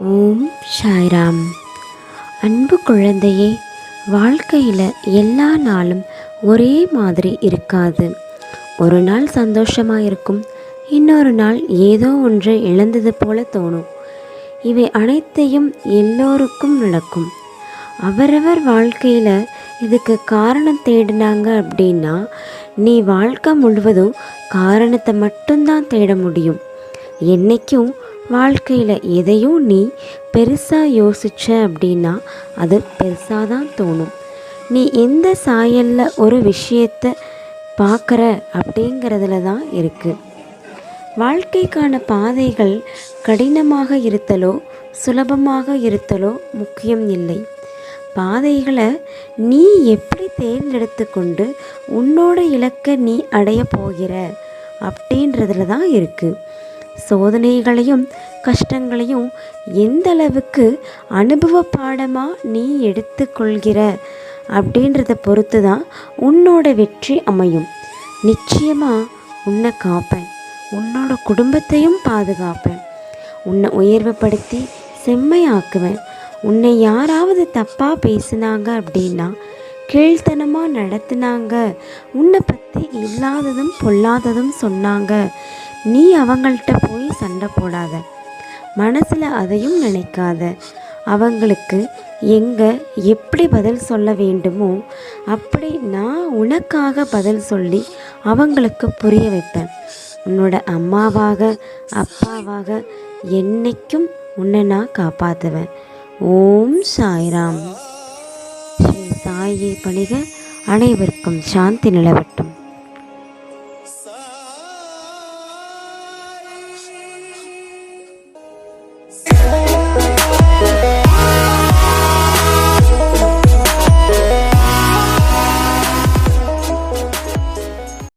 ஓம் சாய்ராம். அன்பு குழந்தையே வாழ்க்கையில் எல்லா நாளும் ஒரே மாதிரி இருக்காது. ஒரு நாள் சந்தோஷமாக இருக்கும் இன்னொரு நாள் ஏதோ ஒன்று இழந்தது போல தோணும். இவை அனைத்தையும் எல்லோருக்கும் நடக்கும். அவரவர் வாழ்க்கையில் இதுக்கு காரணம் தேடினாங்க அப்படின்னா நீ வாழ்க்கை முழுவதும் காரணத்தை மட்டும்தான் தேட முடியும். என்னைக்கும் வாழ்க்கையில் எதையும் நீ பெருசாக யோசிச்ச அப்படின்னா அது பெருசாக தான் தோணும். நீ எந்த சாயலில் ஒரு விஷயத்தை பார்க்குற அப்படிங்கிறதுல தான் இருக்குது வாழ்க்கைக்கான பாதைகள் கடினமாக இருத்தலோ சுலபமாக இருத்தலோ முக்கியம் இல்லை. பாதைகளை நீ எப்படி தேர்ந்தெடுத்து கொண்டு உன்னோட இலக்கை நீ அடைய போகிற அப்படின்றதுல தான் இருக்குது சோதனைகளையும் கஷ்டங்களையும் எந்த அளவுக்கு அனுபவ பாடமாக நீ எடுத்துக்கொள்கிற அப்படின்றத பொறுத்து தான் உன்னோட வெற்றி அமையும். நிச்சயமாக உன்னை காப்பேன். உன்னோட குடும்பத்தையும் பாதுகாப்பேன். உன்னை உயர்வுபடுத்தி செம்மையாக்குவேன். உன்னை யாராவது தப்பாக பேசினாங்க அப்படின்னா கீழ்த்தனமாக நடத்தினாங்க. உன்னை பற்றி இல்லாததும் பொல்லாததும் சொன்னாங்க. நீ அவங்கள்ட்ட போய் சண்டை போடாத. மனசில் அதையும் நினைக்காத. அவங்களுக்கு எங்கே எப்படி பதில் சொல்ல வேண்டுமோ அப்படி நான் உனக்காக பதில் சொல்லி அவங்களுக்கு புரிய வைப்பேன். உன்னோட அம்மாவாக அப்பாவாக என்னைக்கும் உன்னை நான் காப்பாற்றுவேன் ஓம் சாய்ராம். மாயை பணிக அனைவருக்கும் சாந்தி நிலவட்டும்.